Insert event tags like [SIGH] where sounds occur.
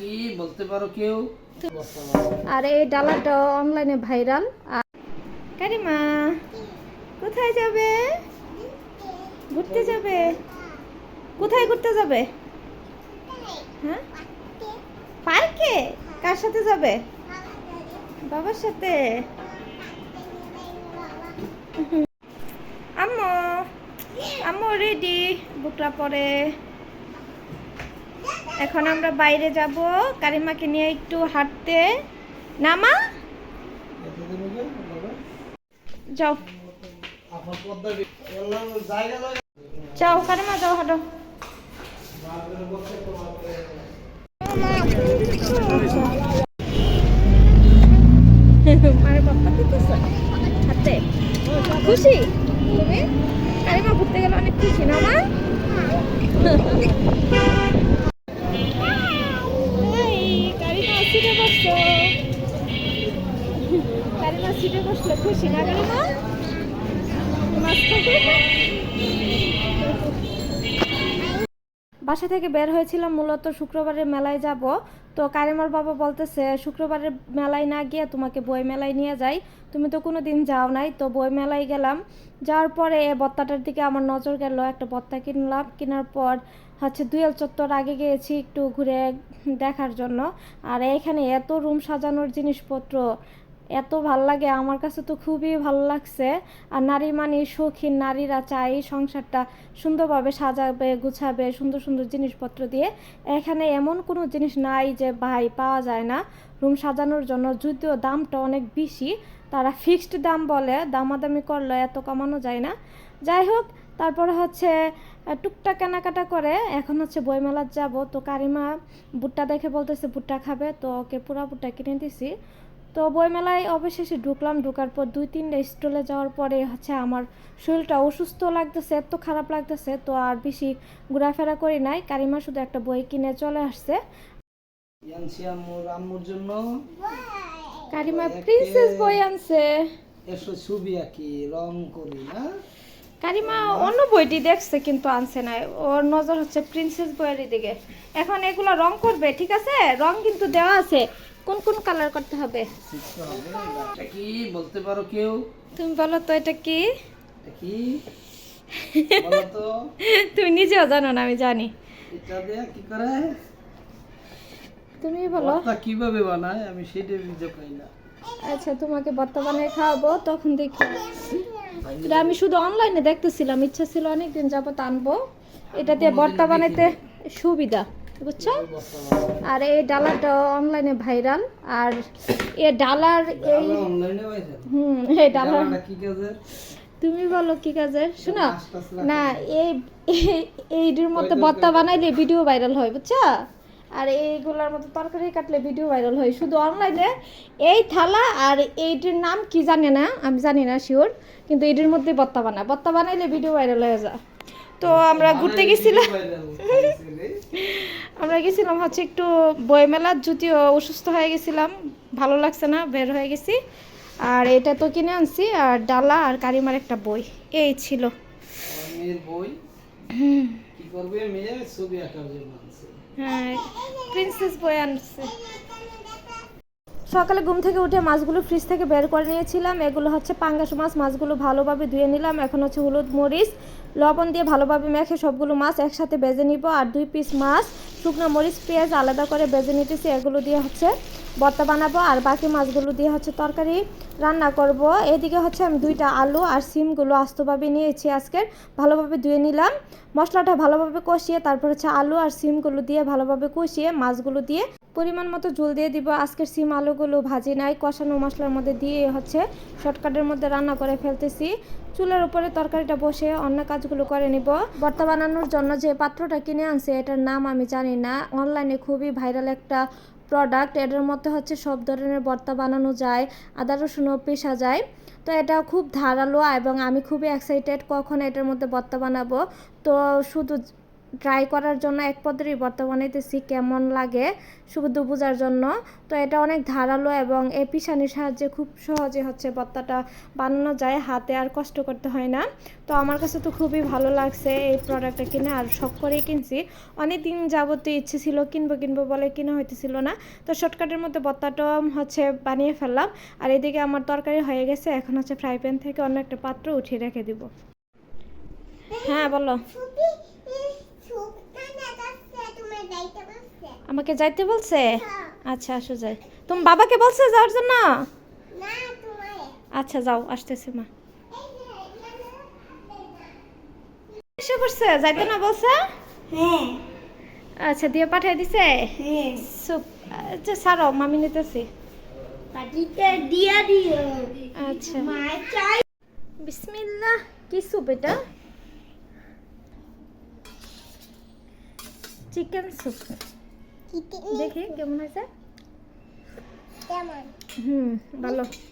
কি বলতে পারো কেউ? আর এই ডালাটা অনলাইনে ভাইরাল আর কারিমা, কোথায় যাবে? ঘুরতে যাবে? কোথায় ঘুরতে যাবে? হ্যাঁ? পার্কে? কার সাথে যাবে? বাবার সাথে? আম্মু আম্মু রেডি বুকটা পরে। এখন আমরা বাইরে যাব। কারিমাকে নিয়ে একটু হাঁটতে। নামা যাও। যাও কারিমা, যাও হাঁটো। মারে খুশি? তুমি কারিমা ঘুরতে গেলে অনেক খুশি, না মা? সিটে বসলে খুশি না বাসা থেকে বের হয়েছিলাম মূলত শুক্রবারের মেলায় যাব। তো কারিমার বাবা বলতেছে, শুক্রবারের মেলায় না গিয়ে তোমাকে বই মেলায় নিয়ে যাই। তুমি তো কোনো দিন যাও নাই। তো বই মেলায় গেলাম। যাওয়ার পরে বত্তাটার দিকে আমার নজর গেল, একটা বত্তা কিনলাম। কেনার পর হচ্ছে দুয়েল চত্বর আগে গিয়েছি একটু ঘুরে দেখার জন্য। আর এখানে এত রুম সাজানোর জিনিসপত্র এত ভালো লাগে, আমার কাছে তো খুবই ভালো লাগছে। আর নারী মানে শৌখিন নারীরা চাই সংসারটা সুন্দরভাবে সাজাবে, গুছাবে, সুন্দর সুন্দর জিনিসপত্র দিয়ে। এখানে এমন কোনো জিনিস নাই যে ভাই পাওয়া যায় না। রুম সাজানোর জন্য যদিও দামটা অনেক বেশি, তারা ফিক্সড দাম বলে, দামাদামি করলে এত কমানো যায় না। যাই হোক, তারপরে হচ্ছে টুকটাক কেনাকাটা করে, এখন হচ্ছে বইমেলার যাব। তো কারিমা ভুট্টা দেখে বলতেছে ভুট্টা খাবে? তো ওকে পুরা ভুট্টা কিনে দিছি। তো বইমেলায় অবশেষে ঢুকলাম। ঢুকার পর দুই তিনটা স্টলে যাওয়ার পরে হচ্ছে আমার শরীরটা অসুস্থ লাগতেছে এত খারাপ লাগতেছে তো আর বেশি ঘোরাফেরা করি নাই। কারিমা শুধু একটা বই কিনে চলে আসছে। আম্মুর আম্মুর জন্য কারিমা প্রিন্সেস বই আনছে। এসো ছবি আঁকি রং করি না? কারিমা অন্য বইটি দেখছে কিন্তু আনছে না। ওর নজর হচ্ছে প্রিন্সেস বইয়ের দিকে এখন এগুলো রং করবে ঠিক আছে? রং কিন্তু দেওয়া আছে। কোন কোন কালার করতে হবে? এটা কি বলতে পারো কেউ? তুমি বলো তো এটা কি? এটা কি? বলো তো। [LAUGHS] তুমি নিজেও জানো না আমি জানি। এটা দিয়ে কি করে? তুমি বলো। ভর্তা কীভাবে বানায়? আমি সেটা বুঝতে পাই না। আচ্ছা তোমাকে ভর্তা বানিয়ে খাওয়াবো তখন দেখি। এটা আমি শুধু অনলাইনে দেখতেছিলাম ইচ্ছা ছিল অনেকদিন যাবত আনব। এটা দিয়ে ভর্তা বানাইতে সুবিধা। বুঝছ? আর এই ডালাটা অনলাইনে ভাইরাল আর এ ডালার এই হুম এই ডালার তুমি বলো কি কাজের শোনো না এই এই- এইটির মধ্যে বত্তা বানাইলে ভিডিও ভাইরাল হয় বুঝছ? আর এইগুলোর মতো তরকারি কাটলে ভিডিও ভাইরাল হয়। শুধু অনলাইনে এই থালা আর এইটির নাম কি জানি না আমি জানি না শিওর কিন্তু এটির মধ্যে বত্তা বানায় বত্তা বানাইলে ভিডিও ভাইরাল হয়ে যায়। তো আমরা ঘুরতে গেছিলাম। আমরা গেছিলাম হচ্ছে একটু বইমেলার যদিও অসুস্থ হয়ে গেছিলাম ভালো লাগছে না বের হয়ে গেছি। আর এটা তো কিনে আনছি আর ডালা আর কারিমার একটা বই এই ছিল। হ্যাঁ প্রিন্সেস বই আনছে। সকালে ঘুম থেকে উঠে মাছগুলো ফ্রিজ থেকে বের করে নিয়েছিলাম। এগুলো হচ্ছে পাঙ্গাস মাছ, মাছগুলো ভালোভাবে ধুয়ে নিলাম। এখন হচ্ছে হলুদ মরিচ, লবণ দিয়ে ভালোভাবে মেখে সবগুলো মাছ একসাথে বেজে নিব। আর দুই পিস মাছ, শুকনো মরিচ, পেঁয়াজ আলাদা করে বেজে নিতেছি। এগুলো দিয়ে হচ্ছে ভর্তা বানাবো। আর বাকি মাছগুলো দিয়ে হচ্ছে তরকারি রান্না করব। এদিকে হচ্ছে আমি দুইটা আলু আর সিমগুলো আস্তভাবে নিয়েছি আজকের ভালোভাবে ধুয়ে নিলাম। মশলাটা ভালোভাবে কষিয়ে তারপর হচ্ছে আলু আর সিমগুলো দিয়ে ভালোভাবে কষিয়ে মাছগুলো দিয়ে পরিমাণ মতো জল দিয়ে দিব। আজকের সিম আলুগুলো ভাজি নাই, কষানো মশলার মধ্যে দিয়ে হচ্ছে শর্টকাটের মধ্যে রান্না করে ফেলতেছি। চুলার উপরে তরকারিটা বসে অন্য কাজগুলো করে নিব। ভর্তা বানানোর জন্য যে পাত্রটা কিনে আনছে, এটার নাম আমি জানি না। অনলাইনে খুবই ভাইরাল একটা প্রোডাক্ট এটার মধ্যে হচ্ছে সব ধরনের ভর্তা বানানো যায়, আদা রসুনও পেশা যায়। তো এটা খুব ধারালো এবং আমি খুবই এক্সাইটেড কখন এটার মধ্যে ভর্তা বানাবো। তো শুধু ট্রাই করার জন্য এক পদ্ধতি ভর্তা বানাইতেছি কেমন লাগে শুধু বোঝার জন্য। তো এটা অনেক ধারালো এবং এই পিসানির সাহায্যে খুব সহজে হচ্ছে ভর্তাটা বানানো যায় হাতে আর কষ্ট করতে হয় না। তো আমার কাছে তো খুবই ভালো লাগছে এই প্রোডাক্টটা কিনে আর শখ করেই কিনছি। অনেক দিন যাবত ইচ্ছে ছিল কিনবো কিনবো বলে কিনা হইতেছিল না। তো শর্টকাটের মধ্যে ভর্তাটা হচ্ছে বানিয়ে ফেললাম। আর এদিকে আমার তরকারি হয়ে গেছে এখন হচ্ছে ফ্রাই প্যান থেকে অন্য একটা পাত্র উঠিয়ে রেখে দিব। হ্যাঁ বলো ছবি ছবিটা দেখাচ্ছে তোমার দায়িত্ব বলছে আমাকে যাইতে বলছে? হ্যাঁ। আচ্ছা আসো যাই। তুমি বাবাকে বলছে যাওয়ার জন্য? আচ্ছা যাও আসতেছে মা। এসে করছে যাইতে না বলছে? হ্যাঁ। আচ্ছা দিয়ে পাঠিয়ে দিছে? হ্যাঁ। সুপ আচ্ছা ছাড়ো মামি নিতেছি। আচ্ছা। বিসমিল্লাহ কি স্যুপ এটা? চিকেন স্যুপ কিতে দেখি কেমন হয়েছে কেমন হুম ভালো ঠিক